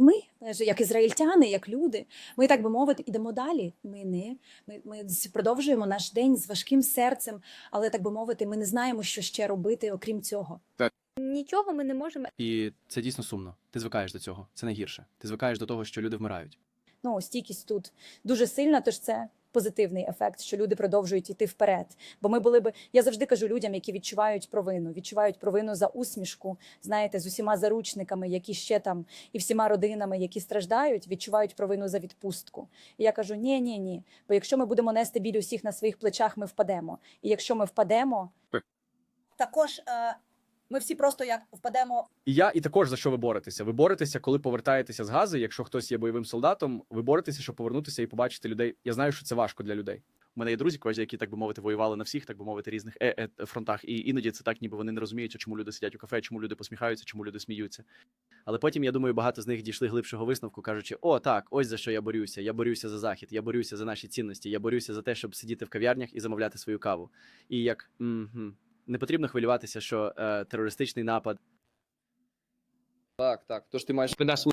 ми, як ізраїльтяни, як люди, ми так би мовити, ідемо далі. Ми не ми, ми продовжуємо наш день з важким серцем, але так би мовити, ми не знаємо, що ще робити, окрім цього. Так. Нічого ми не можемо І це дійсно сумно. Ти звикаєш до цього. Це найгірше. Ти звикаєш до того, що люди вмирають. Ну, стійкість тут дуже сильна, тож це позитивний ефект, що люди продовжують йти вперед. Бо ми були би, я завжди кажу людям, які відчувають провину, відчувають провину за усмішку, знаєте, з усіма заручниками, які ще там, і всіма родинами, які страждають, відчувають провину за відпустку. І я кажу: ні, ні, ні. Бо якщо ми будемо нести біль усіх на своїх плечах, ми впадемо. І якщо ми впадемо, Також е, ми всі просто як впадемо І я і також за що ви боретеся? Ви боретеся, коли повертаєтеся з гази. Якщо хтось є бойовим солдатом, ви боретеся, щоб повернутися і побачити людей. Я знаю, що це важко для людей. У мене є друзі, кожі, які так би мовити, воювали на всіх, так би мовити, різних е -е фронтах. І іноді це так, ніби вони не розуміють, чому люди сидять у кафе, чому люди посміхаються, чому люди сміються. Але потім я думаю, багато з них дійшли глибшого висновку, кажучи: о, так, ось за що я борюся. Я борюся за захід, я борюся за наші цінності, я борюся за те, щоб сидіти в кав'ярнях і замовляти свою каву. І як угу, не потрібно хвилюватися, що е, терористичний напад Так, так. Тож ти маєш нас